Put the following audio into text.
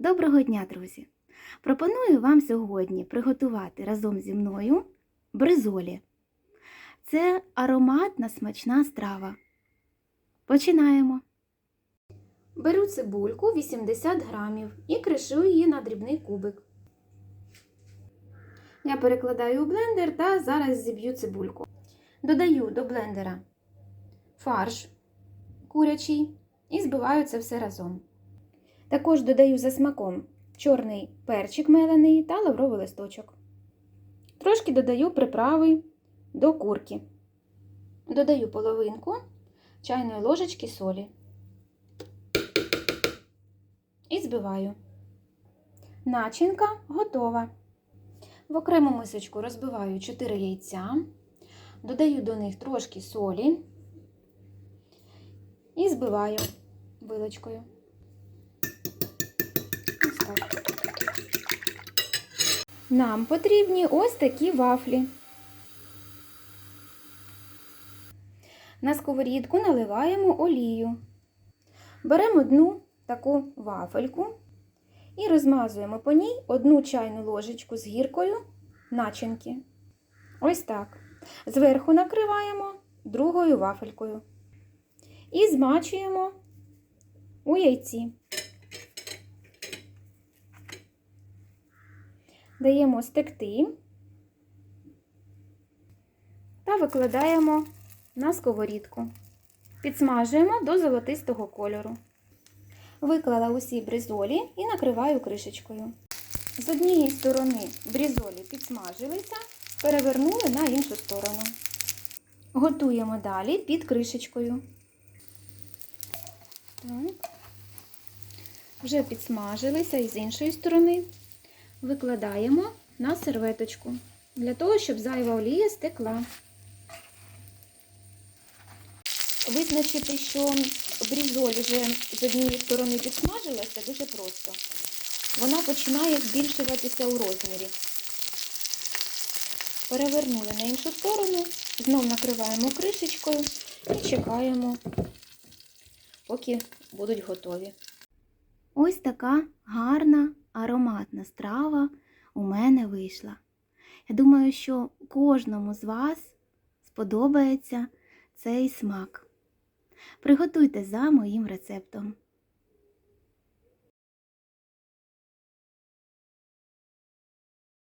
Доброго дня, друзі! Пропоную вам сьогодні приготувати разом зі мною бризолі. Це ароматна смачна страва. Починаємо. Беру цибульку 80 грамів і кришую її на дрібний кубик. Я перекладаю у блендер та зараз зіб'ю цибульку. Додаю до блендера фарш курячий і збиваю це все разом. Також додаю за смаком чорний перчик мелений та лавровий листочок. Трошки додаю приправи до курки. Додаю половинку чайної ложечки солі. І збиваю. Начинка готова. В окрему мисочку розбиваю 4 яйця, додаю до них трошки солі і збиваю вилочкою. Нам потрібні ось такі вафлі. На сковорідку наливаємо олію. Беремо одну таку вафельку і розмазуємо по ній одну чайну ложечку з гіркою начинки. Ось так. Зверху накриваємо другою вафелькою. І змачуємо у яйці. Даємо стекти та викладаємо на сковорідку. Підсмажуємо до золотистого кольору. Виклала усі бризолі і накриваю кришечкою. З однієї сторони брізолі підсмажилися, перевернули на іншу сторону. Готуємо далі під кришечкою. Так. Вже підсмажилися і з іншої сторони викладаємо на серветочку, для того, щоб зайва олія стекла. Визначити, що брізоль вже з однієї сторони підсмажилася, дуже просто. Вона починає збільшуватися у розмірі. Перевернули на іншу сторону, знов накриваємо кришечкою і чекаємо, поки будуть готові. Ось така гарна ароматна страва у мене вийшла. Я думаю, що кожному з вас сподобається цей смак. Приготуйте за моїм рецептом.